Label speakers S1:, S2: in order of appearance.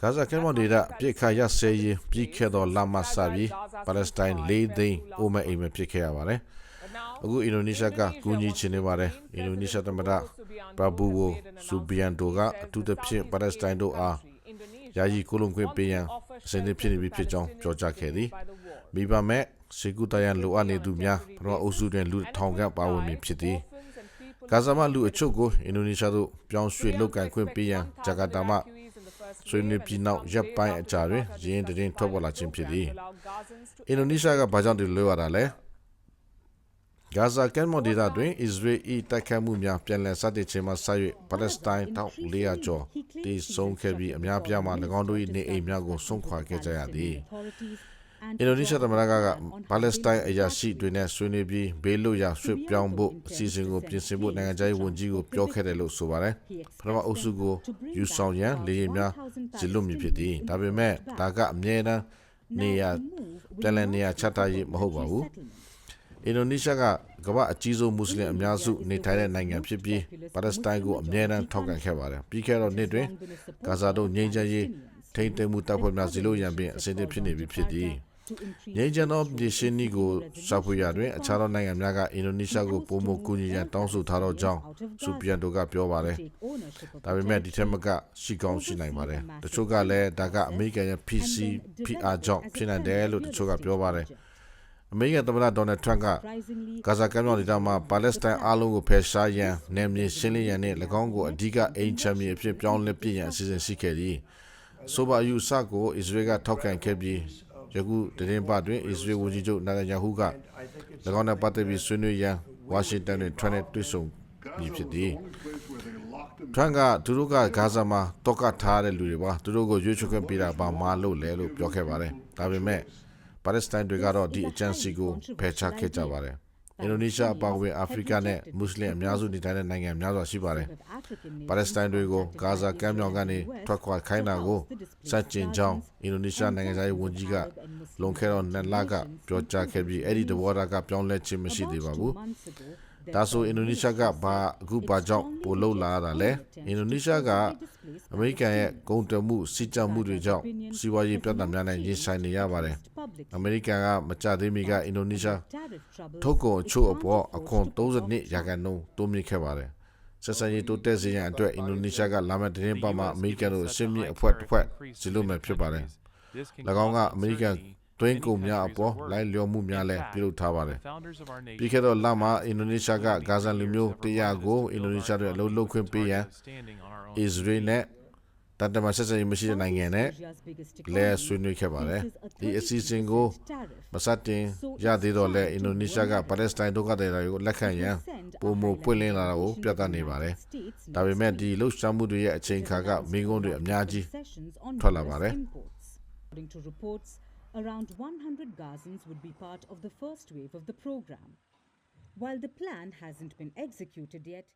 S1: ဂါဇာကမ်းမြောင်ဒေသပြစ်ခတ်ရစဲရေးပြီးခဲ့သောလမှစပြီးပါလက်စတိုင်း၄သိန်းအိုမအိမ်မဖြစ်ခဲ့ရပါတယ်။အခုအင်ဒိုနီးရှားကကူညီချင်နေပါတယ်။အင်ဒိုနီးရှားသမ္မတဘဘူဝိုဆူဘီယန်တိုကအထူးသဖြင့်ပါလက်စတိုင်းတို့အားယာယီကိုလုံခွင့်ပေးရန်အစဉ်သင့်ဖြစ်နေပြီဖြစ်ကြောင်းပြောကြားခဲ့သည်။မိဘမဲ့စေကူတရန်လိုအပ်နေသူများပထမအုပ်စုတွင်လူထောင်ခန့်ပါဝင်မည်ဖြစ်သည်။ဂါဇာမှလူအချို့ကိုအင်ဒိုနီးရှားသို့ပြောင်းရွှေ့လုပ်ကန်ခွင့်ပေးရန်ဂျကာတာမှ ဆွေးနွေးပြီးနောက်ရပ်ပိုင်းအကြာတွင်ရင်းတရင်ထွက်ပေါ်လာခြင်းဖြစ်သည်အင်ဒိုနီးရှားကဘာကြောင့်ဒီလိုရတာလဲဂါဇာကမ်းမြောင်ဒေသတွင်အစ္စရေး၏တိုက်ခတ်မှုများပြန်လည်စတင်ခြင်းမှစ၍ပါလက်စတိုင်းတောင်400ကျော်တည်ဆုံးခဲ့ပြီးအများပြားမှ၎င်းတို့၏နေအိမ်များကိုဆုံးခွာခဲ့ကြရသည် အင်ဒိုနီးရှားသမ္မတကပါလက်စတိုင်းအရာရှိတွေနဲ့ဆွေးနွေးပြီးဘေးလွတ်ရာရွှေ့ပြောင်းဖို့အစီအစဉ်ကိုပြင်ဆင်ဖို့နိုင်ငံခြားရေးဝန်ကြီးကိုပြောခဲ့တယ်လို့ဆိုပါတယ်ပထမအုပ်စုကိုယူဆောင်ရန်လေယာဉ်များဇလွတ်မြဖြစ်သည်ဒါပေမဲ့ဒါကအမြဲတမ်းနေရာပြန်လည်နေရာချထားရေးမဟုတ်ပါဘူးအင်ဒိုနီးရှားကကမ္ဘာအကြီးဆုံးမွတ်စလင်အများစုနေထိုင်တဲ့နိုင်ငံဖြစ်ပြီးပါလက်စတိုင်းကိုအမြဲတမ်းထောက်ခံခဲ့ပါတယ်ပြီးခဲ့တော့နှစ်တွင်ဂါဇာတို့ငြိမ်းချမ်းရေးထိန်းသိမ်းမှုတပ်ဖွဲ့များဇလွတ်ရန်ပြင်အစဉ်အသင့်ဖြစ်နေပြီဖြစ်သည် ငြိမ်းချမ်းသောပြည်ရှင်းဤကိုရှာဖွေရာတွင်အခြားသောနိုင်ငံများကအင်ဒိုနီးရှားကိုပုံမကူညီရန်တောင်းဆိုထားသောကြောင့်စူပီယန်တိုကပြောပါတယ်။ဒါပေမဲ့ဒီထက်မကရှိကောင်းရှိနိုင်ပါတယ်။တချို့ကလည်းဒါကအမေရိကန်ရဲ့ PC PR ကြောင့်ဖြစ်နိုင်တယ်လို့တချို့ကပြောပါတယ်။အမေရိကန်သမ္မတဒေါ်နယ်ထရန့်ကဂါဇာကမ်းမြောင်ဒေသမှာပါလက်စတိုင်းအားလုံးကိုဖယ်ရှားရန်နယ်မြေရှင်းလင်းရန်နဲ့၎င်းကိုအဓိကအိမ်ချမ်းမြေအဖြစ်ပြောင်းလဲပြရန်အစီအစဉ်ရှိခဲ့သည်။ဆိုဘာယူဆကိုအစ္စရေးကထောက်ခံခဲ့ပြီး ယခုတရင်ပတ်တွင်အစ္စရေးဝန်ကြီးချုပ်နာတန်ယာဟုက၎င်းနဲ့ပတ်သက်ပြီးဆွေးနွေးရန်ဝါရှင်တန်တွင်ထရန့်နဲ့တွေ့ဆုံပြီးဖြစ်သည်ထရန့်ကသူတို့ကဂါဇာမှာတောကထားတဲ့လူတွေပါသူတို့ကိုရွေးချယ်ခွင့်ပေးတာပါမလို့လဲလို့ပြောခဲ့ပါတယ်ဒါပေမဲ့ပါလက်စတိုင်းတွေကတော့ဒီအကြံစီကိုဖယ်ရှားခဲ့ကြပါတယ် အင်ဒိုနီးရှားအပါအဝင်အာဖရိကနဲ့မွတ်စလင်အများစုနေထိုင်တဲ့နိုင်ငံများစွာရှိပါတယ်။ပါလက်စတိုင်းတွေကိုဂါဇာကမ်းမြောင်ကနေထွက်ခွာခိုင်းတာကိုစัจကျင်ကြောင်းအင်ဒိုနီးရှားနိုင်ငံသားရေးဝန်ကြီးကလွန်ခဲ့တော့နှစ်လကပြောကြားခဲ့ပြီးအဲ့ဒီသဘောထားကပြောင်းလဲခြင်းမရှိသေးပါဘူး။ ဒါဆိုအင်ဒိုနီးရှားကဘာအခုဘာကြောင့်ပိုလှုပ်လာတာလဲအင်ဒိုနီးရှားကအမေရိကန်ရဲ့ကုန်သွယ်မှုစီးကြမှုတွေကြောင့်စီးပွားရေးပြဿနာများနဲ့ရင်ဆိုင်နေရပါတယ်။အမေရိကန်ကမကြသေးမီကအင်ဒိုနီးရှားထုတ်ကုန်အချို့အပေါ်အခွန်32ရာခိုင်နှုန်းတိုးမြင့်ခဲ့ပါတယ်။ဆက်ဆံရေးတိုးတက်စေရန်အတွက်အင်ဒိုနီးရှားကလာမယ့်တင်းပတ်မှာအမေရိကန်တို့အရှင်းမြင့်အဖွဲ့တစ်ဖွဲ့စီလို့မယ်ဖြစ်ပါတယ်။၎င်းကအမေရိကန် တွင်းကုန်များအပေါ်လိုက်လျောမှုများလည်းပြုလုပ်ထားပါတယ်။ပြီးခဲ့တော့လမှာအင်ဒိုနီးရှားကဂါဇန်လူမျိုးတရားကိုအင်ဒိုနီးရှားတွေအလုပ်လုပ်ခွင့်ပေးရန်အစ္စရေးနဲ့တန်တမဆက်ဆံရေးမရှိတဲ့နိုင်ငံနဲ့လဲဆွေးနွေးခဲ့ပါတယ်။ဒီအစီအစဉ်ကိုမစတင်ရသေးတော့လဲအင်ဒိုနီးရှားကပါလက်စတိုင်းဒုက္ခသည်တွေကိုလက်ခံရန်ပုံမပွင့်လင်းလာတာကိုပြသနေပါတယ်။ဒါပေမဲ့ဒီလှုပ်ရှားမှုတွေရဲ့အချိန်ခါကမိကုန်းတွေအများကြီးထွက်လာပါတယ်။
S2: According to reports, around 100 Gazans would be part of the first wave of the program. While the plan hasn't been executed yet,